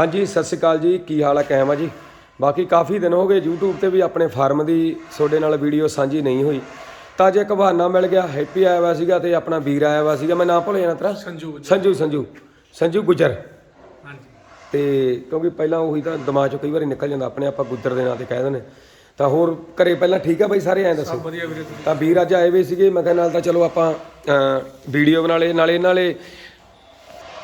ਹਾਂਜੀ ਸਤਿ ਸ਼੍ਰੀ ਅਕਾਲ ਜੀ। ਕੀ ਹਾਲ ਹੈ ਕਹਿਮਾ ਜੀ? ਬਾਕੀ ਕਾਫੀ ਦਿਨ ਹੋ ਗਏ YouTube ਤੇ ਵੀ ਆਪਣੇ ਫਾਰਮ ਦੀ ਤੁਹਾਡੇ ਨਾਲ ਵੀਡੀਓ ਸਾਂਝੀ ਨਹੀਂ ਹੋਈ। ਤਾਂ ਜੇ ਇੱਕ ਬਹਾਨਾ ਮਿਲ ਗਿਆ। ਹੈਪੀ ਆਇਆ ਹੋਇਆ ਸੀਗਾ ਤੇ ਆਪਣਾ ਵੀਰ ਆਇਆ ਹੋਇਆ ਸੀਗਾ। ਮੈਂ ਨਾਮ ਭੁੱਲ ਜਾਣਾ ਤੇਰਾ? ਸੰਜੂ ਸੰਜੂ ਸੰਜੂ। ਸੰਜੂ ਗੁਜਰ। ਹਾਂਜੀ। ਤੇ ਕਿਉਂਕਿ ਪਹਿਲਾਂ ਉਹੀ ਤਾਂ ਦਿਮਾਗ ਚੋਂ ਕਈ ਵਾਰੀ ਨਿਕਲ ਜਾਂਦਾ ਆਪਣੇ ਆਪਾਂ ਗੁੱਜਰ ਦੇ ਨਾਂ ਤੇ ਕਹਿ ਦਿੰਦੇ। ਤਾਂ ਹੋਰ ਘਰੇ ਪਹਿਲਾਂ ਠੀਕ ਆ ਬਾਈ ਸਾਰੇ ਐਂ ਦੱਸੋ? ਵਧੀਆ ਵੀਰੇ ਤਾਂ ਵੀਰ ਅੱਜ ਆਏ ਵੇ ਸੀਗੇ। ਮੈਂ ਕਿਹਾ ਨਾਲ ਤਾਂ ਚਲੋ ਆਪਾਂ ਵੀਡੀਓ ਬਣਾ ਲਏ। ਨਾਲੇ ਨਾਲੇ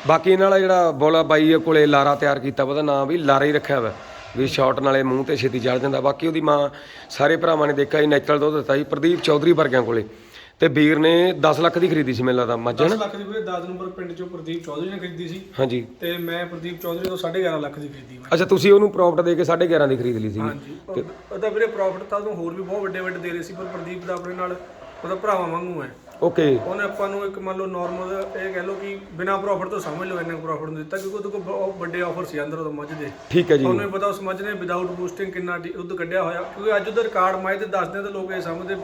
ਬਾਕੀ ਇਹਨਾਂ ਵਾਲਾ ਜਿਹੜਾ ਬੋਲਾ ਬਾਈ ਕੋਲੇ ਲਾਰਾ ਤਿਆਰ ਕੀਤਾ ਉਹਦਾ ਨਾਮ ਵੀ ਲਾਰਾ ਹੀ ਰੱਖਿਆ ਵਾ ਵੀ ਸ਼ਾਰਟ ਨਾਲੇ ਮੂੰਹ ਤੇ ਛੇਤੀ ਚੜ ਜਾਂਦਾ। ਬਾਕੀ ਉਹਦੀ ਮਾਂ ਸਾਰੇ ਭਰਾਵਾਂ ਨੇ ਦੇਖਿਆ ਸੀ ਨੈਚੁਰਲ ਦੁੱਧ ਦਿੱਤਾ ਸੀ ਪ੍ਰਦੀਪ ਚੌਧਰੀ ਵਰਗਿਆਂ ਕੋਲੇ। ਤੇ ਵੀਰ ਨੇ 10 ਲੱਖ ਦੀ ਖਰੀਦੀ ਸੀ ਮੈਨੂੰ ਲੱਗਦਾ ਮੱਝ 10 ਲੱਖ ਦੀ ਵੀਰੇ 10 ਨੰਬਰ ਪਿੰਡ ਚੋਂ ਪ੍ਰਦੀਪ ਚੌਧਰੀ ਨੇ ਖਰੀਦੀ ਸੀ। ਹਾਂਜੀ। ਤੇ ਮੈਂ ਪ੍ਰਦੀਪ ਚੌਧਰੀ ਤੋਂ 11.5 ਲੱਖ ਦੀ ਖਰੀਦੀ ਮੈਂ। ਅੱਛਾ ਤੁਸੀਂ ਉਹਨੂੰ ਪ੍ਰੋਪਰਟ ਦੇ ਕੇ 11.5 ਦੀ ਖਰੀਦ ਲਈ ਸੀ। ਹਾਂਜੀ। ਉਹ- ਉਹਦਾ ਵੀਰੇ ਪ੍ਰੋਫਿਟ ਤਾਂ ਉਹਨੂੰ ਹੋਰ ਵੀ ਬਹੁਤ ਵੱਡੇ ਵੱਡੇ ਦੇ ਰਹੇ ਸੀ ਪਰ ਪ੍ਰਦੀਪ ਦਾ ਆਪਣੇ ਨਾਲ ਉਹਦਾ ਭਰਾਵਾਂ ਵਾਂਗੂ ਹੈ। ਓਕੇ। ਉਹਨੇ ਆਪਾਂ ਨੂੰ ਇੱਕ ਮੰਨ ਲਓ ਨਾਰਮਲ ਇਹ ਕਹਿ ਲਓ ਕਿ ਬਿਨਾ ਪ੍ਰੋਫਿਟ ਤੋਂ ਸਮਝ ਲਓ ਇੰਨਾ ਪ੍ਰੋਫਿਟ ਨੂੰ ਦਿੱਤਾ ਕਿਉਂਕਿ ਉਹਦੇ ਕੋਲ ਬਹੁਤ ਵੱਡੇ ਆਫਰ ਸੀ ਅੰਦਰ ਉਹਦਾ ਮੱਝ ਦੇ ਠੀਕ ਹੈ ਜੀ। ਉਹਨੂੰ ਪਤਾ ਉਸ ਮੱਝ ਨੇ ਵਿਦਆਊਟ ਬੂਸਟਿੰਗ ਕਿੰਨਾ ਦੁੱਧ ਕੱਢਿਆ ਹੋਇਆ ਕਿਉਂਕਿ ਅੱਜ ਉਹਦਾ ਰਿਕਾਰਡ ਮੱਝ ਦੇ ਦੱਸਦੇ ਤਾਂ ਲੋਕ ਇਹ ਸਮਝਦੇ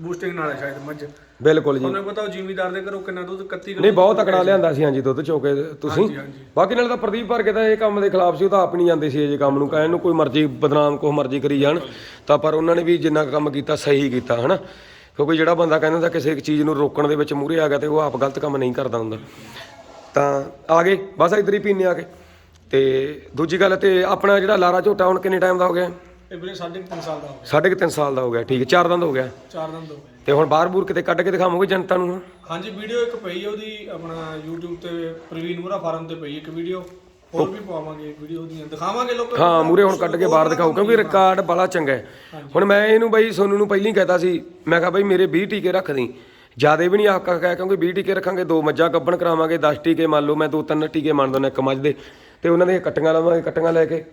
ਬੂਸਟਿੰਗ ਨਾਲ ਹੈ ਸ਼ਾਇਦ ਮੱਝ। ਬਿਲਕੁਲ ਜੀ। ਉਹਨੂੰ ਪਤਾ ਉਹ ਜ਼ਿਮੀਦਾਰ ਦੇ ਘਰੋਂ ਕਿੰਨਾ ਦੁੱਧ 31 ਕਿਲੋ ਨਹੀਂ ਬਹੁਤ ਤਕੜਾ ਲਿਆਂਦਾ ਸੀ ਹਾਂਜੀ ਦੁੱਧ ਚੋਕੇ ਤੁਸੀਂ। ਬਾਕੀ ਨਾਲ ਤਾਂ ਪ੍ਰਦੀਪ ਭਰ ਕੇ ਤਾਂ ਇਹ ਕੰਮ ਦੇ ਖਿਲਾਫ ਸੀ ਉਹ ਤਾਂ ਆਪ ਨਹੀਂ ਜਾਂਦੇ ਸੀ ਇਹ ਕੰਮ ਨੂੰ। ਕਹਿਣ ਨੂੰ ਕੋਈ ਮਰਜ਼ੀ ਬਦਨਾਮ ਕੋ ਮਰਜ਼ੀ ਕਰੀ ਜਾਣ। ਤਾਂ ਪਰ ਉਹਨਾਂ ਨੇ ਵੀ ਜਿੰਨਾ ਕੰਮ ਕੀਤਾ ਸਹੀ ਕੀਤਾ ਹਨਾ। ਕਿਉਂਕਿ ਜਿਹੜਾ ਬੰਦਾ ਕਹਿੰਦਾ ਹੁੰਦਾ ਕਿਸੇ ਇੱਕ ਚੀਜ਼ ਨੂੰ ਰੋਕਣ ਦੇ ਵਿੱਚ ਮੂਹਰੇ ਆ ਗਿਆ ਤੇ ਉਹ ਆਪ ਗਲਤ ਕੰਮ ਨਹੀਂ ਕਰਦਾ ਹੁੰਦਾ। ਤਾਂ ਆ ਗਏ ਬਸ ਇੱਧਰ ਹੀ ਪੀਨੇ ਆ ਕੇ। ਤੇ ਦੂਜੀ ਗੱਲ ਤੇ ਆਪਣਾ ਜਿਹੜਾ ਲਾਰਾ ਝੋਟਾ ਹੁਣ ਕਿੰਨੇ ਟਾਈਮ ਦਾ ਹੋ ਗਿਆ? ਇਹ ਵੀਰੇ ਸਾਢੇ ਕੁ ਤਿੰਨ ਸਾਲ ਦਾ ਹੋ ਗਿਆ। ਸਾਢੇ ਕੁ ਤਿੰਨ ਸਾਲ ਦਾ ਹੋ ਗਿਆ ਠੀਕ ਹੈ ਚਾਰ ਦੰਦ ਹੋ ਗਿਆ। ਚਾਰ ਦਿਨ ਤੋਂ ਹੋ ਗਏ। ਤੇ ਹੁਣ ਬਾਹਰ ਬੂਰ ਕਿਤੇ ਕੱਢ ਕੇ ਦਿਖਾਵਾਂਗੇ ਜਨਤਾ ਨੂੰ ਹਾਂਜੀ ਵੀਡੀਓ ਇੱਕ ਪਈ ਹੈ ਉਹਦੀ ਆਪਣਾ YouTube ਤੇ ਪ੍ਰਵੀਨ ਮੁਰਾ ਫਾਰਮ ਤੇ ਪਈ ਇੱਕ ਵੀਡੀਓ। ਹੋਰ ਵੀ ਪਾਵਾਂਗੇ ਵੀਡੀਓ ਦੀਆਂ ਦਿਖਾਵਾਂਗੇ ਲੋਕਾਂ ਨੂੰ। ਹਾਂ ਮੂਰੇ ਹੁਣ ਕੱਢ ਕੇ ਬਾਹਰ ਦਿਖਾਓ ਕਿਉਂਕਿ ਰਿਕਾਰਡ ਬੜਾ ਚੰਗਾ ਹੈ। ਹੁਣ ਮੈਂ ਇਹਨੂੰ ਬਾਈ ਸੋਨੂੰ ਨੂੰ ਪਹਿਲਾਂ ਹੀ ਕਹਿਤਾ ਸੀ ਮੈਂ ਕਿਹਾ ਬਾਈ ਮੇਰੇ 20 ਟੀਕੇ ਰੱਖ ਦੀ। ਜਿਆਦੇ ਵੀ ਨਹੀਂ ਆਕਾ ਕਹਿ ਕਿਉਂਕਿ 20 ਟੀਕੇ ਰੱਖਾਂਗੇ ਦੋ ਮੱਝਾਂ ਗੱਬਣ ਕਰਾਵਾਂਗੇ 10 ਟੀਕੇ ਮੰਨ ਲਓ ਮੈਂ ਦੋ ਤਿੰਨ ਟੀਕੇ ਮੰਨ ਦਿੰਦਾ ਇੱਕ ਮੱਝ ਦੇ। ਤੇ ਉਹਨਾਂ ਦੇ ਕੱਟੀਆਂ ਲਵਾਂਗੇ ਕੱਟੀਆਂ ਲੈ ਕੇ।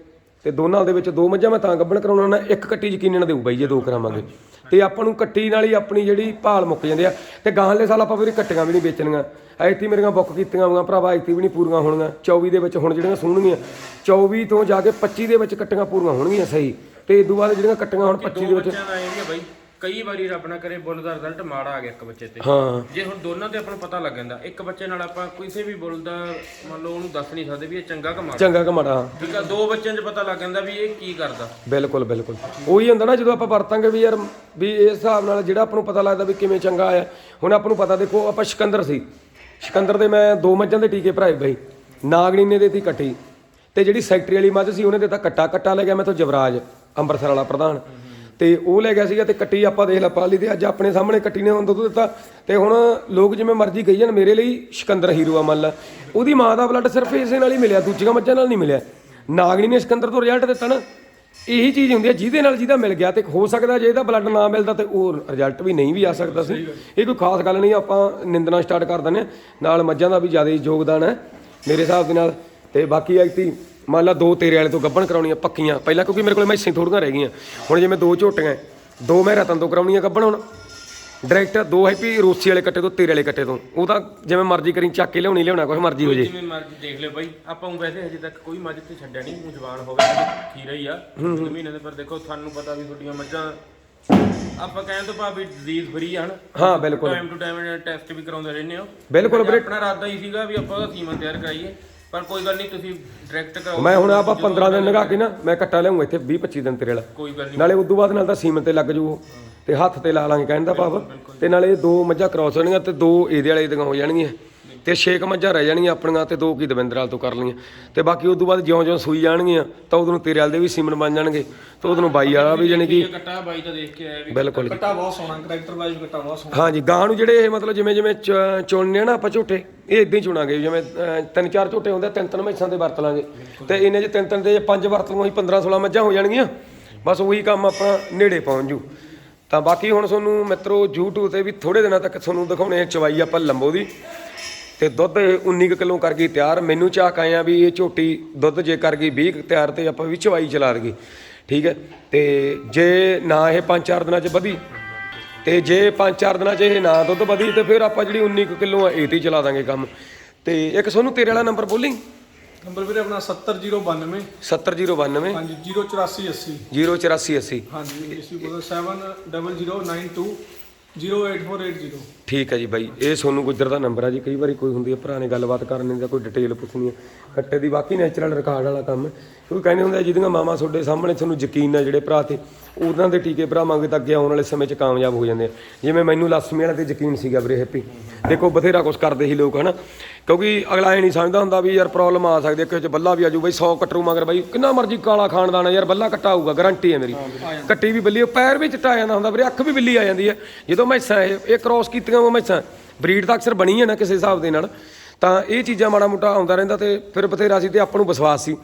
ਤੇ ਦੋਨਾਂ ਦੇ ਵਿੱਚ ਦੋ ਮੱਝਾਂ, ਮੈਂ ਤਾਂ ਗੱਭਣ ਕਰਾਉਣਾ ਨਾ ਇੱਕ ਕੱਟੀ ਯਕੀਨਨ ਦੇਊ ਬਾਈ ਜੇ ਦੋ ਕਰਾਵਾਂਗੇ। ਤੇ ਆਪਾਂ ਨੂੰ ਕੱਟੀ ਨਾਲ ਹੀ ਆਪਣੀ ਜਿਹੜੀ ਭਾਲ ਮੁੱਕ ਜਾਂਦੀ ਆ। ਤੇ ਗਾਹਲੇ ਸਾਲ ਆਪਾਂ ਵੀਰੇ ਕੱਟੀਆਂ ਵੀ ਨਹੀਂ ਵੇਚਣੀਆਂ। ਐਤੀ ਮੇਰੀਆਂ ਬੁੱਕ ਕੀਤੀਆਂ ਹੋਈਆਂ, ਭਰਾਵਾ ਐਤੀ ਵੀ ਨਹੀਂ ਪੂਰੀਆਂ ਹੋਣਗੀਆਂ 24 ਦੇ ਵਿੱਚ ਹੁਣ ਜਿਹੜੀਆਂ ਸੁਣਨਗੀਆਂ 24 ਤੋਂ ਜਾ ਕੇ 25 ਦੇ ਵਿੱਚ ਕੱਟੀਆਂ ਪੂਰੀਆਂ ਹੋਣਗੀਆਂ, ਸਹੀ। ਤੇ ਇਦੋਂ ਬਾਅਦ ਜਿਹੜੀਆਂ ਕੱਟੀਆਂ ਹੁਣ 25 ਦੇ ਵਿੱਚ ਕਈ ਵਾਰੀ ਰੱਬ ਨਾ ਕਰੇ ਬੁੱਲ ਦਾ ਰਿਜ਼ਲਟ ਮਾੜਾ ਆ ਗਿਆ ਇੱਕ ਬੱਚੇ ਤੇ। ਹਾਂ। ਜੇ ਹੁਣ ਦੋਨਾਂ ਤੇ ਆਪਾਂ ਨੂੰ ਪਤਾ ਲੱਗ ਜਾਂਦਾ ਇੱਕ ਬੱਚੇ ਨਾਲ ਆਪਾਂ ਕਿਸੇ ਵੀ ਬੁੱਲ ਦਾ ਮੰਨ ਲਓ ਉਹਨੂੰ ਦੱਸ ਨਹੀਂ ਸਕਦੇ ਵੀ ਇਹ ਚੰਗਾ ਕਿ ਮਾੜਾ। ਚੰਗਾ ਕਿ ਮਾੜਾ ਠੀਕ ਆ ਦੋ ਬੱਚਿਆਂ 'ਚ ਪਤਾ ਲੱਗ ਜਾਂਦਾ ਵੀ ਇਹ ਕੀ ਕਰਦਾ। ਬਿਲਕੁਲ ਬਿਲਕੁਲ। ਉਹੀ ਹੁੰਦਾ ਨਾ ਜਦੋਂ ਆਪਾਂ ਵਰਤਾਂਗੇ ਵੀ ਯਾਰ ਵੀ ਇਸ ਹਿਸਾਬ ਨਾਲ ਜਿਹੜਾ ਆਪਾਂ ਨੂੰ ਪਤਾ ਲੱਗਦਾ ਵੀ ਕਿਵੇਂ ਚੰਗਾ ਆ ਹੁਣ ਆਪਾਂ ਨੂੰ ਪਤਾ ਦੇਖੋ ਆਪਾਂ ਸਿਕੰਦਰ ਸੀ। ਸਿਕੰਦਰ ਦੇ ਮੈਂ ਦੋ ਮੱਝਾਂ ਦੇ ਟੀਕੇ ਭਰਾਏ ਬਈ। ਨਾਗਣੀ ਨੇ ਦੇਤੀ ਕੱਟੀ। ਤੇ ਜਿਹੜੀ ਸੈਕਟਰੀ ਵਾਲੀ ਮੱਝ ਸੀ ਉਹਨੇ ਦਿੱਤਾ ਕੱਟਾ ਕੱਟਾ ਲੈ ਗਿਆ ਮੈਥੋਂ ਜਵਰਾਜ ਅੰਮ੍ਰਿਤਸਰ ਵਾਲਾ ਪ੍ਰਧਾਨ। ਤੇ ਉਹ ਲੈ ਗਿਆ ਸੀਗਾ ਤੇ ਕੱਟੀ ਆਪਾਂ ਦੇਖ ਲਾ ਪਾ ਲਈ ਤੇ ਅੱਜ ਆਪਣੇ ਸਾਹਮਣੇ ਕੱਟੀ ਨੇ ਹੁਣ ਦੁੱਧ ਦਿੱਤਾ। ਤੇ ਹੁਣ ਲੋਕ ਜਿਵੇਂ ਮਰਜ਼ੀ ਕਹੀ ਜਾਣ, ਮੇਰੇ ਲਈ ਸਿਕੰਦਰ ਹੀਰੋ ਆ ਮੰਨ ਲਾ। ਉਹਦੀ ਮਾਂ ਦਾ ਬਲੱਡ ਸਿਰਫ ਇਸੇ ਨਾਲ ਹੀ ਮਿਲਿਆ, ਦੂਜੀਆਂ ਮੱਝਾਂ ਨਾਲ ਨਹੀਂ ਮਿਲਿਆ। ਨਾਗਣੀ ਨੇ ਸਿਕੰਦਰ ਤੋਂ ਰਿਜ਼ਲਟ ਦਿੱਤਾ ਨਾ। ਇਹੀ ਚੀਜ਼ ਹੁੰਦੀ ਹੈ ਜਿਹਦੇ ਨਾਲ ਜਿਹਦਾ ਮਿਲ ਗਿਆ ਤੇ ਹੋ ਸਕਦਾ ਜੇ ਇਹਦਾ ਬਲੱਡ ਨਾ ਮਿਲਦਾ ਤੇ ਉਹ ਰਿਜ਼ਲਟ ਵੀ ਨਹੀਂ ਵੀ ਆ ਸਕਦਾ ਸੀ। ਇਹ ਕੋਈ ਖਾਸ ਗੱਲ ਨਹੀਂ, ਆਪਾਂ ਨਿੰਦਣਾ ਸਟਾਰਟ ਕਰ ਦਿੰਦੇ ਹਾਂ ਨਾਲ ਮੱਝਾਂ ਦਾ ਵੀ ਜ਼ਿਆਦਾ ਯੋਗਦਾਨ ਹੈ ਮੇਰੇ ਹਿਸਾਬ ਦੇ ਨਾਲ। ਤੇ ਬਾਕੀ ਐਕਟੀ ਮੰਨ ਲਾ ਦੋ ਤੇਰੇ ਵਾਲੇ ਤੋਂ ਗੱਭਣ ਕਰਾਉਣੀਆਂ ਪੱਕੀਆਂ ਪਹਿਲਾਂ ਕਿਉਂਕਿ ਮੇਰੇ ਕੋਲ ਮੈਸਾਂ ਥੋੜੀਆਂ ਰਹਿ ਗਈਆਂ। ਹੁਣ ਜਿਵੇਂ ਦੋ ਝੋਟੀਆਂ ਦੋ ਮੈਂ ਰਤਨ ਤੋਂ ਕਰਾਉਣੀਆਂ ਗੱਭਣ ਹੁਣ। ਡਾਇਰੈਕਟ ਦੋ ਹੈਪੀ ਰੋਸੀ ਵਾਲੇ ਕੱਟੇ ਤੋਂ ਤੇਰੇ ਵਾਲੇ ਕੱਟੇ ਤੋਂ। ਉਹ ਤਾਂ ਜਿਵੇਂ ਮਰਜ਼ੀ ਕਰੀ ਚੱਕ ਕੇ ਲਿਆਉਣੀ ਲਿਆਉਣਾ ਕੁਛ ਮਰਜ਼ੀ ਹੋ ਜੇ। ਜਿਵੇਂ ਮਰਜ਼ੀ ਦੇਖ ਲਿਓ ਬਾਈ ਆਪਾਂ ਨੂੰ ਵੈਸੇ ਹਜੇ ਤੱਕ ਕੋਈ ਮੱਝ ਤੇ ਛੱਡਿਆ ਨਹੀਂ ਉਹ ਜਵਾਨ ਹੋਵੇ ਖੀਰਾ ਹੀ ਆ। ਮਹੀਨੇ ਦੇ ਪਰ ਦੇਖੋ ਤੁਹਾਨੂੰ ਪਤਾ ਵੀ ਤੁਹਾਡੀਆਂ ਮੱਝਾਂ ਆਪਾਂ ਕਹਿਣ ਤੋਂ ਭਾਵੇਂ ਡਿਜ਼ੀਜ਼ ਫਰੀ ਹਨ। ਹਾਂ ਬਿਲਕੁਲ। ਟਾਈਮ ਟੂ ਟਾਈਮ ਟੈਸਟ ਵੀ ਕਰਾਉਂਦੇ ਰਹਿੰਦੇ ਹੋ। ਬਿਲਕੁਲ ਆਪਣਾ ਇਰਾਦਾ ਹੀ ਸੀਗਾ ਵੀ ਆਪਾਂ ਉਹਦਾ ਸੀਮਨ ਤਿਆਰ ਕਰਾਈਏ। ਪਰ ਕੋਈ ਗੱਲ ਨਹੀਂ ਤੁਸੀਂ ਡਾਇਰੈਕਟ ਕਰਾਓ ਮੈਂ ਹੁਣ ਆਪਾਂ 15 ਦਿਨ ਲਗਾ ਕੇ ਨਾ ਮੈਂ ਕੱਟਾ ਲਿਆਉਂਗਾ ਇੱਥੇ 20 25 ਦਿਨ ਤੇਰੇ ਵਾਲਾ। ਕੋਈ ਗੱਲ ਨਹੀਂ। ਨਾਲੇ ਉਦੋਂ ਬਾਅਦ ਨਾਲ ਤਾਂ ਸੀਮਨ ਤੇ ਲੱਗ ਜੂ ਉਹ। ਤੇ ਹੱਥ ਤੇ ਲਾ ਲਾਂਗੇ ਕਹਿਣ ਦਾ ਭਾਵ। ਤੇ ਨਾਲੇ ਦੋ ਮੱਝਾਂ ਕ੍ਰਾਸ ਹੋਣਗੀਆਂ ਤੇ ਦੋ ਇਹਦੇ ਵਾਲੇ ਦੀਆਂ ਹੋ ਜਾਣਗੀਆਂ। ਤੇ ਛੇ ਕੁ ਮੱਝਾਂ ਰਹਿ ਜਾਣਗੀਆਂ ਆਪਣੀਆਂ ਤੇ ਦੋ ਕੀ ਦਵਿੰਦਰ ਵਾਲ ਤੋਂ ਕਰ ਲਈਆਂ। ਤੇ ਬਾਕੀ ਉਦੋਂ ਬਾਅਦ ਜਿਉਂ-ਜਿਉਂ ਸੂਈ ਜਾਣਗੀਆਂ ਤਾਂ ਉਦੋਂ ਨੂੰ ਤੇਰੇ ਵਾਲ ਦੇ ਵੀ ਸੀਮਨ ਬਣ ਜਾਣਗੇ। ਤੇ ਉਦੋਂ ਨੂੰ ਬਾਈ ਵਾਲਾ ਵੀ ਜਾਣੀ ਕਿ ਕੱਟਾ ਬਾਈ ਤਾਂ ਦੇਖ ਕੇ ਆਇਆ ਵੀ ਬਿਲਕੁਲ ਕੱਟਾ ਬਹੁਤ ਸੋਹਣਾ ਕਰੈਕਟਰ ਵਾਈਜ਼ ਕੱਟਾ ਬਹੁਤ ਸੋਹਣਾ। ਹਾਂਜੀ ਗਾਂ ਨੂੰ ਜਿਹੜੇ ਇਹ ਮਤਲਬ ਜਿਵੇਂ ਜਿਵੇਂ ਚੁਣਨੇ ਆ ਨਾ ਆਪਾਂ ਝੋਟੇ ਇਹ ਇਦਾਂ ਹੀ ਚੁਣਾਂਗੇ ਜਿਵੇਂ ਤਿੰਨ ਚਾਰ ਝੋਟੇ ਹੁੰਦੇ ਤਿੰਨ ਤਿੰਨ ਮੈਸਾਂ ਦੇ ਵਰਤ ਲਾਂਗੇ। ਤੇ ਇਹਨੇ ਚ ਤਿੰਨ ਤਿੰਨ ਦੇ ਜੇ ਪੰਜ ਵਰਤ ਲਵਾਂ ਅਸੀਂ 15 16 ਮੱਝਾਂ ਹੋ ਜਾਣਗੀਆਂ। ਬਸ ਉਹੀ ਕੰਮ ਆਪਣਾ ਨੇੜੇ ਪਹੁੰਚ ਜੂ। ਤਾਂ ਬਾਕੀ ਹੁਣ ਤੁਹਾਨੂੰ ਮਿੱਤਰੋ YouTube ਤੇ ਵੀ ਥੋੜੇ ਦਿਨਾਂ ਤੱਕ ਤੁਹਾਨੂੰ ਦਿਖਾਉਣੇ ਚਵਾਈ ਆਪਾਂ ਲੰਬੋ ਦੀ। ਤੇ ਦੁੱਧ ਇਹ 19 ਕੁ ਕਿਲੋ ਕਰ ਗਈ ਤਿਆਰ। ਮੈਨੂੰ ਝਾਕ ਆਇਆ ਵੀ ਇਹ ਝੋਟੀ ਦੁੱਧ ਜੇ ਕਰ ਗਈ 20 ਕੁ ਤਿਆਰ ਤੇ ਆਪਾਂ ਵੀ ਚਵਾਈ ਚਲਾ ਦਈਏ। ਠੀਕ ਹੈ? ਤੇ ਜੇ ਨਾ ਇਹ 5-4 ਦਿਨਾਂ ਚ ਵਧੀ ਤੇ ਜੇ 5-4 ਦਿਨਾਂ 'ਚ ਇਹ ਨਾ ਦੁੱਧ ਵਧੀ ਤੇ ਫਿਰ ਆਪਾਂ ਜਿਹੜੀ 19 ਕੁ ਕਿਲੋ ਆ ਇਹ ਤੇ ਹੀ ਚਲਾ ਦਾਂਗੇ ਕੰਮ। ਤੇ ਇੱਕ ਸੋਨੂੰ ਤੇਰੇ ਵਾਲਾ ਨੰਬਰ ਬੋਲੀ? ਨੰਬਰ ਵੀਰੇ ਆਪਣਾ 70092 70092 ਹਾਂਜੀ 08480 08480 ਹਾਂਜੀ ਇੰਗਲਿਸ਼ ਵੀ ਬੋਲੋ 700929 08480 ਠੀਕ ਹੈ ਜੀ ਬਾਈ, ਇਹ ਸੋਨੂੰ ਗੁੱਜਰ ਦਾ ਨੰਬਰ ਆ ਜੀ, ਕਈ ਵਾਰੀ ਕੋਈ ਹੁੰਦੀ ਹੈ ਭਰਾ ਨੇ ਗੱਲਬਾਤ ਕਰਨੀ ਜਾਂ ਕੋਈ ਡਿਟੇਲ ਪੁੱਛਣੀ ਹੈ ਕੱਟੇ ਦੀ ਬਾਕੀ ਨੈਚੁਰਲ ਰਿਕਾਰਡ ਵਾਲਾ ਕੰਮ ਹੈ। ਕਿਉਂਕਿ ਕਹਿੰਦੇ ਹੁੰਦੇ ਆ, ਜਿਹਦੀਆਂ ਮਾਮਾ ਤੁਹਾਡੇ ਸਾਹਮਣੇ ਤੁਹਾਨੂੰ ਯਕੀਨ ਹੈ ਜਿਹੜੇ ਭਰਾ ਤੇ, ਉਹਨਾਂ ਦੇ ਟੀਕੇ ਭਰਾਵਾਂਗੇ ਤਾਂ ਅੱਗੇ ਆਉਣ ਵਾਲੇ ਸਮੇਂ 'ਚ ਕਾਮਯਾਬ ਹੋ ਜਾਂਦੇ ਆ। ਜਿਵੇਂ ਮੈਨੂੰ ਲక్ష్ਮੀ ਵਾਲੇ ਤੇ ਯਕੀਨ ਸੀਗਾ ਵੀਰੇ, ਹੈਪੀ। ਦੇਖੋ, ਬਥੇਰਾ ਕੁਝ ਕਰਦੇ ਸੀ ਲੋਕ, ਹਨਾ? ਕਿਉਂਕਿ ਅਗਲਾ ਇਹ ਨਹੀਂ ਸਮਝਦਾ ਹੁੰਦਾ ਵੀ ਯਾਰ ਪ੍ਰੋਬਲਮ ਆ ਸਕਦੀ ਹੈ ਕਿਸੇ 'ਚ ਬੱਲਾ ਵੀ ਆਜੂ ਬਈ 100 ਕਟਰੂ ਮਗਰ ਬਾਈ ਕਿੰਨਾ ਮਰਜ਼ੀ ਕਾਲਾ ਖਾਨਦਾਨ ਹੈ ਯਾਰ ਬੱਲਾ ਕੱਟਾ ਆਊਗਾ ਗਾਰੰਟੀ ਹੈ ਮੇਰੀ ਕੱਟੀ ਵੀ ਬੱਲੀ ਪੈਰ ਵੀ ਚਿੱਟਾ ਆ ਜਾਂਦਾ ਹੁੰਦਾ ਵੀਰੇ ਅੱਖ ਵੀ ਬਿੱਲੀ ਆ ਜਾਂਦੀ ਹੈ ਜਦੋਂ ਮੈਸਾਂ ਇਹ ਇਹ ਕ੍ਰੋਸ ਕੀਤੀਆਂ ਉਹ ਮੈਸਾਂ ਬਰੀਡ ਤਾਂ ਅਕਸਰ ਬਣੀ ਹੈ ਨਾ ਕਿਸੇ ਹਿਸਾਬ ਦੇ ਨਾਲ ਤਾਂ ਇਹ ਚੀਜ਼ਾਂ ਮਾੜਾ ਮੋਟਾ ਆਉਂਦਾ ਰਹਿੰਦਾ ਤੇ ਫਿਰ ਬਥੇਰਾ ਸੀ ਤੇ ਆਪਾਂ ਨੂੰ ਵਿਸ਼ਵਾਸ ਸੀ।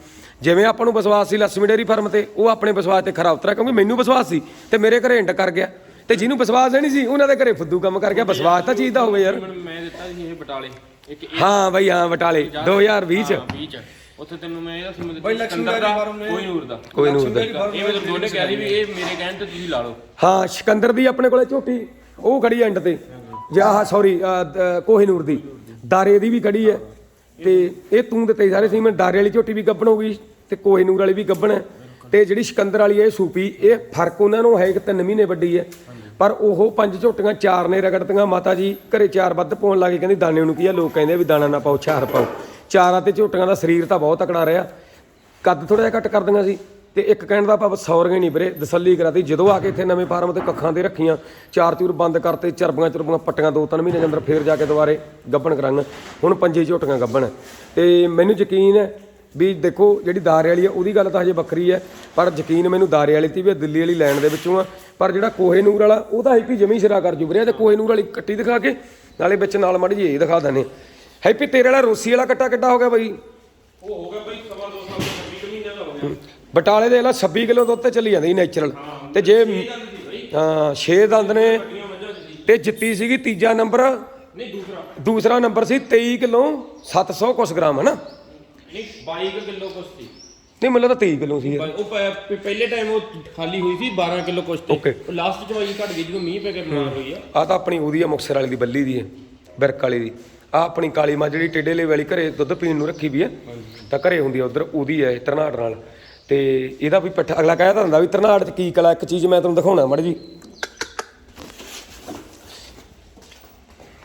ਜਿਵੇਂ ਆਪਾਂ ਨੂੰ ਵਿਸ਼ਵਾਸ ਸੀ ਲక్ష్ਮੀ ਡੇਰੀ ਫਾਰਮ ਤੇ ਉਹ ਆਪਣੇ ਵਿਸ਼ਵਾਸ ਤੇ ਖਰਾ ਉਤਰਿਆ ਕਿਉਂਕਿ ਮੈਨੂੰ ਵਿਸ਼ਵਾਸ ਸੀ ਤੇ ਮੇਰੇ ਘਰੇ ਇੰਟ ਕਰ ਗਿਆ। ਤੇ ਜਿਹਨੂੰ ਵਿਸ਼ਵਾਸ ਨਹੀਂ ਸੀ ਉਹਨਾਂ ਦੇ ਘਰੇ ਫੁੱਦੂ ਕੰਮ ਕਰ ਗਿਆ ਵਿਸ਼ਵਾਸ ਤਾਂ ਚੀਜ਼ ਦਾ ਹੋਵੇ ਯਾਰ। ਮੈਂ ਦਿੱਤਾ ਸੀ ਇਹ ਬਟਾਲੇ। ਇੱਕ ਹਾਂ ਬਾਈ ਹਾਂ ਬਟਾਲੇ 2020 ਚ। ਉੱਥੇ ਤੈਨੂੰ ਮੈਂ ਇਹਦਾ ਸਮਝ ਬਈ ਲਕਸ਼ਮੀ ਸਿਕੰਦਰ ਕੋਈ ਨੂਰ ਦਾ। ਕੋਈ ਨੂਰ ਦਾ। ਇਹ ਮੇਰੇ ਦੋਨੇ ਕਹਿ ਰਹੀ ਵੀ ਇਹ ਮੇਰੇ ਕਹਿਣ ਤੇ ਤੁਸੀਂ ਲਾ ਲਓ। ਹਾਂ ਸਿਕੰਦਰ ਦੀ ਆਪਣੇ ਕੋਲੇ ਝੋਟੀ ਉਹ ਖੜੀ ਐਂਡ ਤੇ। ਜਾਂ ਹਾਂ ਸੌਰੀ ਕੋਹੀਨੂਰ ਦੀ। ਦਾਰੇ ਦੀ ਵੀ ਖੜੀ ਐ। ਤੇ ਇਹ ਤੂੰ ਦਿੱਤੇ ਸਾਰੇ ਸੀ ਮੈਂ ਦਾਰੇ ਵਾਲੀ ਝੋਟੀ ਵੀ ਗੱਬਣ ਹੋ ਗਈ ਤੇ ਕੋਹੀਨੂਰ ਵਾਲੀ ਵੀ ਗੱਬਣ ਹੈ ਤੇ ਜਿਹੜੀ ਸਿਕੰਦਰ ਵਾਲੀ ਐ ਇਹ ਸੂਪੀ ਇਹ ਫ਼ਰਕ ਉਹਨਾਂ ਨੂੰ ਹੈ ਕਿ 3 ਮਹੀਨੇ ਵੱਡੀ ਐ। ਪਰ ਉਹ ਪੰਜ ਝੋਟੀਆਂ ਚਾਰ ਨੇ ਰਗੜਤੀਆਂ ਮਾਤਾ ਜੀ ਘਰੇ ਚਾਰ ਵੱਧ ਪਾਉਣ ਲੱਗੇ ਕਹਿੰਦੀ ਦਾਣੇ ਨੂੰ ਕੀ ਆ ਲੋਕ ਕਹਿੰਦੇ ਵੀ ਦਾਣਾ ਨਾ ਪਾਓ ਚਾਰ ਪਾਓ। ਚਾਰਾਂ ਤੇ ਝੋਟੀਆਂ ਦਾ ਸਰੀਰ ਤਾਂ ਬਹੁਤ ਤਕੜਾ ਰਿਹਾ। ਕੱਦ ਥੋੜਾ ਜਿਹਾ ਘੱਟ ਕਰ ਦਿੰਗਾ ਸੀ ਤੇ ਇੱਕ ਕਹਿਣ ਦਾ ਭਾਵ ਸੌਰਗੇ ਨਹੀਂ ਵੀਰੇ ਦਸੱਲੀ ਕਰਾਤੀ। ਜਦੋਂ ਆ ਕੇ ਇੱਥੇ ਨਵੇਂ ਫਾਰਮ ਤੇ ਕੱਖਾਂ ਤੇ ਰੱਖੀਆਂ ਚਾਰ ਚੂਰ ਬੰਦ ਕਰਤੇ ਚਰਬੀਆਂ ਚਰਬੀਆਂ ਪੱਟੀਆਂ ਦੋ ਤਿੰਨ ਮਹੀਨੇ ਦੇ ਅੰਦਰ ਫੇਰ ਜਾ ਕੇ ਦੁਬਾਰੇ ਗੱਬਣ ਕਰਾਂਗਾ। ਹੁਣ ਪੰਜੇ ਝੋਟੀਆਂ ਗੱਬਣ। ਤੇ ਮੈਨੂੰ ਯਕੀਨ ਹੈ ਵੀ ਦੇਖੋ ਜਿਹੜੀ ਦਾਰੇ ਵਾਲੀ ਆ ਉਹਦੀ ਗੱਲ ਤਾਂ ਹਜੇ ਵੱਖਰੀ ਹੈ ਪਰ ਯਕੀਨ ਮੈਨੂੰ ਦਾਰੇ ਵਾਲੀ ਤੇ ਵੀ ਹੈ, ਦਿੱਲੀ ਵਾਲੀ ਲੈਣ ਦੇ ਵਿੱਚੋਂ ਆ। ਪਰ ਜਿਹੜਾ ਕੋਹੇ ਨੂਰ ਵਾਲਾ ਉਹਦਾ ਹੈਪੀ ਜਮੀ ਸਿਰਾ ਕਰ ਜੂ ਵੀਰੇ ਤੇ ਕੋਹੇ ਨੂਰ ਵਾਲੀ ਕੱਟੀ ਦਿਖਾ ਕੇ ਨਾਲੇ ਵਿੱਚ ਨਾਲ ਮਾੜੀ ਜਿਹੀ ਇਹ ਦਿਖਾ ਦਨੇ ਹੈਪੀ ਤੇਰੇ ਵਾਲਾ ਰੂਸੀ ਵਾਲਾ ਕੱਟਾ ਕਿੱਡਾ ਹੋ ਗਿਆ ਬਾਈ? ਉਹ ਹੋ ਗਿਆ ਬਈ ਸਵਾ ਦੋ ਸਾਲ ਦਾ 20 ਮਹੀਨੇ ਦਾ ਹੋ ਗਿਆ। ਬਟਾਲੇ ਦੇ ਲਾ 26 ਕਿਲੋ ਦੁੱਧ ਤੇ ਚੱਲੀ ਜਾਂਦੀ ਨੇਚਰਲ ਤੇ ਜੇ ਹਾਂ 6 ਦੰਦ ਨੇ। ਸੀ। ਤੇ ਜਿੱਤੀ ਸੀਗੀ ਤੀਜਾ ਨੰਬਰ। ਨਹੀਂ ਦੂਸਰਾ। ਦੂਸਰਾ ਨੰਬਰ ਸੀ 23 ਕਿਲੋ 700 ਕੁਸ ਗ੍ਰਾਮ ਹਨਾ? ਨਹੀਂ 22 ਕਿਲੋ ਕੁਸ਼ਤੀ ਨਹੀਂ ਮੈਨੂੰ ਤਾਂ 23 ਕਿਲੋ ਸੀ ਇਹ। ਉਹ ਪ- ਪ- ਪਹਿਲੇ ਟਾਈਮ ਉਹ ਖਾਲੀ ਹੋਈ ਸੀ 12 ਕਿਲੋ ਕੁਸ਼ਤੀ। Okay. ਉਹ ਲਾਸਟ ਚ ਵਾਈ ਘਟ ਗਈ ਜਦੋਂ ਮੀਂਹ ਪੈ ਕੇ ਬਿਮਾਰ ਹੋਈ ਆ। ਆਹ ਤਾਂ ਆਪਣੀ ਉਹਦੀ ਆ ਮੁਕਸਰ ਵਾਲੀ ਦੀ ਬੱਲੀ ਦੀ ਹੈ ਬਿਰਕ ਵਾਲੀ ਦੀ। ਆ ਆਪਣੀ ਕਾਲੀ ਮਾਂ ਜਿਹੜੀ ਟੇਡੇ ਲੇ ਵਾਲੀ ਘਰੇ ਦੁੱਧ ਪੀਣ ਨੂੰ ਰੱਖੀ ਵੀ ਹੈ ਤਾਂ ਘਰੇ ਹੁੰਦੀ ਆ ਉਧਰ ਉਹਦੀ ਹੈ ਤਰਨਾੜ ਨਾਲ। ਤੇ ਇਹਦਾ ਵੀ ਪੱਠਾ ਅਗਲਾ ਕਹਿਆ ਤਾਂ ਹੁੰਦਾ ਵੀ ਤਰਨਾੜ 'ਚ ਕੀ ਕਲਾ ਇੱਕ ਚੀਜ਼ ਮੈਂ ਤੁਹਾਨੂੰ ਦਿਖਾਉਣਾ ਮੜ ਜੀ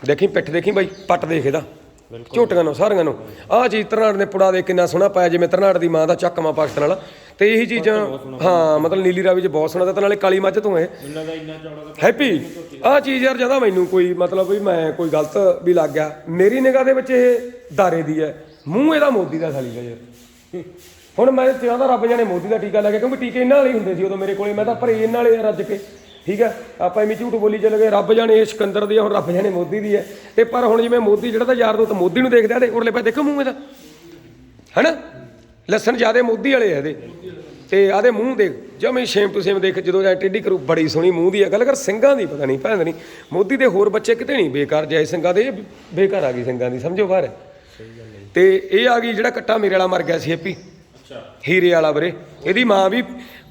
ਦੇਖੀ ਪਿੱਠ ਦੇਖੀ ਬਾਈ ਪੱਟ ਦੇਖ ਇਹਦਾ। ਝੋਟੀਆਂ ਨੂੰ ਸਾਰੀਆਂ ਨੂੰ। ਆਹ ਚੀਜ਼ ਤਰਨਾੜ ਨੇ ਪੁੜਾ ਦੇ ਕਿੰਨਾ ਸੋਹਣਾ ਪਾਇਆ ਜਿਵੇਂ ਤਰਨਾੜ ਦੀ ਮਾਂ ਦਾ ਚੱਕਮਾ ਪਾਕਿਸਤਾਨ ਵਾਲਾ। ਤੇ ਇਹੀ ਚੀਜ਼ਾਂ ਹਾਂ ਮਤਲਬ ਨੀਲੀ ਰਾਵੀ 'ਚ ਬਹੁਤ ਸੋਹਣਾ ਤੇ ਨਾਲੇ ਕਾਲੀ ਮੱਝ ਤੋਂ ਦਾ ਹੈਪੀ। ਆਹ ਚੀਜ਼ ਯਾਰ ਜ਼ਿਆਦਾ ਮੈਨੂੰ ਕੋਈ ਮਤਲਬ ਵੀ ਮੈਂ ਕੋਈ ਗਲਤ ਵੀ ਲੱਗ ਗਿਆ। ਮੇਰੀ ਨਿਗਾਹ ਦੇ ਵਿੱਚ ਇਹ ਦਾਰੇ ਦੀ ਹੈ। ਮੂੰਹ ਇਹਦਾ ਮੋਦੀ ਦਾ ਸਾਲੀ ਦਾ ਯਾਰ। ਹੁਣ ਮੈਂ ਚਾਹੁੰਦਾ ਰੱਬ ਜਾਣੇ ਮੋਦੀ ਦਾ ਟੀਕਾ ਲੱਗੇ ਕਿਉਂਕਿ ਟੀਕੇ ਇਹਨਾਂ ਵਾਲੇ ਹੀ ਹੁੰਦੇ ਸੀ ਉਦੋਂ ਮੇਰੇ ਕੋਲੇ। ਮੈਂ ਤਾਂ ਭਰੇ ਇਹਨਾਂ ਵਾਲੇ ਰੱਜ ਕੇ। ਠੀਕ ਹੈ? ਆਪਾਂ ਐਵੇਂ ਝੂਠ ਬੋਲੀ ਚੱਲ ਗਏ ਰੱਬ ਜਾਣੇ ਇਹ ਸਿਕੰਦਰ ਦੀ ਹੁਣ ਰੱਬ ਜਾਣੇ ਮੋਦੀ ਦੀ ਹੈ ਤੇ ਪਰ ਹੁਣ ਜਿਵੇਂ ਮੋਦੀ ਜਿਹੜਾ ਤਾਂ ਯਾਰ ਦੋ ਤਾਂ ਮੋਦੀ ਨੂੰ ਦੇਖਦਾ ਤੇ ਉਰਲੇ ਪਾ ਦੇਖੋ ਮੂੰਹ ਇਹਦਾ। ਹੈਨਾ? ਲੱਸਣ ਜਿਆਦੇ ਮੋਦੀ ਵਾਲੇ ਆ ਇਹਦੇ। ਤੇ ਆਦੇ ਮੂੰਹ ਦੇਖ ਜਮੇ ਸ਼ੇਮ ਟੂ ਸੇਮ ਦੇਖ ਜਦੋਂ ਜਾਂ ਟੇਢੀ ਕਰੂ ਬੜੀ ਸੋਹਣੀ ਮੂੰਹ ਦੀ ਆ। ਗੱਲ ਕਰ ਸਿੰਘਾਂ ਦੀ ਪਤਾ ਨਹੀਂ ਭੈਣ ਨਹੀਂ। ਮੋਦੀ ਦੇ ਹੋਰ ਬੱਚੇ ਕਿਤੇ ਨਹੀਂ ਬੇਕਾਰ ਜਾਏ ਸਿੰਘਾਂ ਦੇ ਬੇਕਾਰ ਆ ਗਈ ਸਿੰਘਾਂ ਦੀ ਸਮਝੋ ਬਾਹਰ। ਤੇ ਇਹ ਆ ਗਈ ਜਿਹੜਾ ਕੱਟਾ ਮੇਰੇ ਵਾਲਾ ਮਰ ਗਿਆ ਸੀ ਹੈਪੀ ਅੱਛਾ। ਹੀਰੇ ਵਾਲਾ ਵੀਰੇ। ਇਹਦੀ ਮਾਂ ਵੀ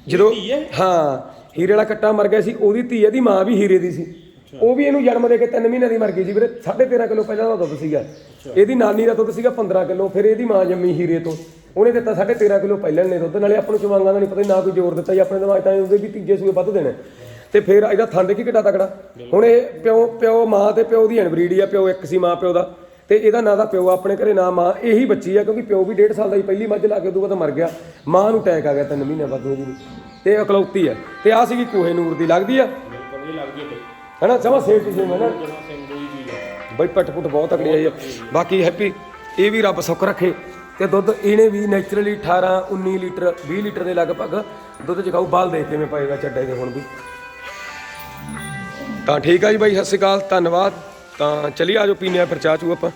ਜਦੋਂ ਹਾਂ। ਹੀਰੇ ਵਾਲਾ ਕੱਟਾ ਮਰ ਗਿਆ ਸੀ ਉਹਦੀ ਧੀ ਇਹਦੀ ਮਾਂ ਵੀ ਹੀਰੇ ਦੀ ਸੀ। ਉਹ ਵੀ ਇਹਨੂੰ ਜਨਮ ਦੇ ਕੇ 3 ਮਹੀਨਿਆਂ ਦੀ ਮਰ ਗਈ ਸੀ ਵੀਰੇ 13.5 ਕਿਲੋ ਪਹਿਲਾਂ ਦਾ ਦੁੱਧ ਸੀਗਾ। ਇਹਦੀ ਨਾਨੀ ਦਾ ਦੁੱਧ ਸੀਗਾ 15 ਕਿਲੋ ਫਿਰ ਇਹਦੀ ਮਾਂ ਜੰਮੀ ਹੀਰੇ ਤੋਂ। ਉਹਨੇ ਦਿੱਤਾ 13.5 ਕਿਲੋ ਪਹਿਲਾਂ ਨੇ ਦੁੱਧ ਨਾਲੇ ਆਪਾਂ ਨੂੰ ਚਵਾਂਗਾ ਦਾ ਨਹੀਂ ਪਤਾ ਨਾ ਕੋਈ ਜ਼ੋਰ ਦਿੱਤਾ ਜੀ ਆਪਣੇ ਦਿਮਾਗ ਤਾਂ ਇਹ ਹੁੰਦੇ ਵੀ ਤੀਜੇ ਸੂਏ ਵੱਧ ਦੇਣਾ। ਤੇ ਫਿਰ ਇਹਦਾ ਥੰਡ ਕੀ ਕਿੱਡਾ ਤਕੜਾ? ਹੁਣ ਇਹ ਪਿਓ ਪਿਓ ਮਾਂ ਤੇ ਪਿਓ ਦੀ ਅਣਬਰੀਡੀ ਆ ਪਿਓ ਇੱਕ ਸੀ ਮਾਂ ਪਿਓ ਦਾ। ਤੇ ਇਹਦਾ ਨਾਂ ਦਾ ਪਿਓ ਆਪਣੇ ਘਰੇ ਨਾ ਮਾਂ ਇਹੀ ਬੱਚੀ ਆ ਕਿਉਂਕਿ ਪਿਓ ਵੀ 1.5 ਸਾਲ ਦਾ ਹੀ ਪਹਿਲੀ ਮੱਝ ਲਾ ਕੇ ਉਦੋਂ ਬਾਅਦ ਮਰ ਗਿਆ। ਮਾਂ ਨੂੰ ਅਟੈਕ ਆ ਗਿਆ 3 ਮਹੀਨੇ ਬਾਅਦ ਉਹਦੀ। ਤੇ ਇਕਲੌਤੀ ਆ। ਤੇ ਆ ਸੀਗੀ ਕੋਹੇ ਨੂਰ ਦੀ। ਲੱਗਦੀ ਆ? ਬਿਲਕੁਲ ਇਹ ਲੱਗਦੀ ਹੈ ਬਈ ਹਨਾ ਜਮਾ ਸੇਫ ਟੂ ਸੇਮ ਹੈ ਨਾ। ਜਮਾ ਸਿੰਘ ਕੋਈ ਚੀਜ਼ ਆ। ਬਈ ਪੱਟ ਪੁੱਟ ਬਹੁਤ ਤਕੜੀ ਆਈ ਆ। ਬਾਕੀ ਹੈਪੀ ਇਹ ਵੀ ਰੱਬ ਸੁੱਖ ਰੱਖੇ। ਤੇ ਦੁੱਧ ਇਹਨੇ ਵੀ ਨੇਚਰਲੀ 18 19 ਲੀਟਰ 20 ਲੀਟਰ ਦੇ ਲਗਭਗ ਦੁੱਧ ਚਗਾਉ ਬਾਲ ਦੇ ਕਿਵੇਂ ਪਾਏਗਾ ਚੱਡੇ ਦੇ ਹੁਣ ਵੀ। ਤਾਂ ਠੀਕ ਆ ਜੀ ਬਾਈ ਸਤਿ ਸ਼੍ਰੀ ਅਕਾਲ। ਧੰਨਵਾਦ। ਤਾਂ ਚਲਿਏ ਆਜੋ ਪੀਨੇ ਆ ਫਿਰ ਚਾਹ ਚੂ ਆਪਾਂ।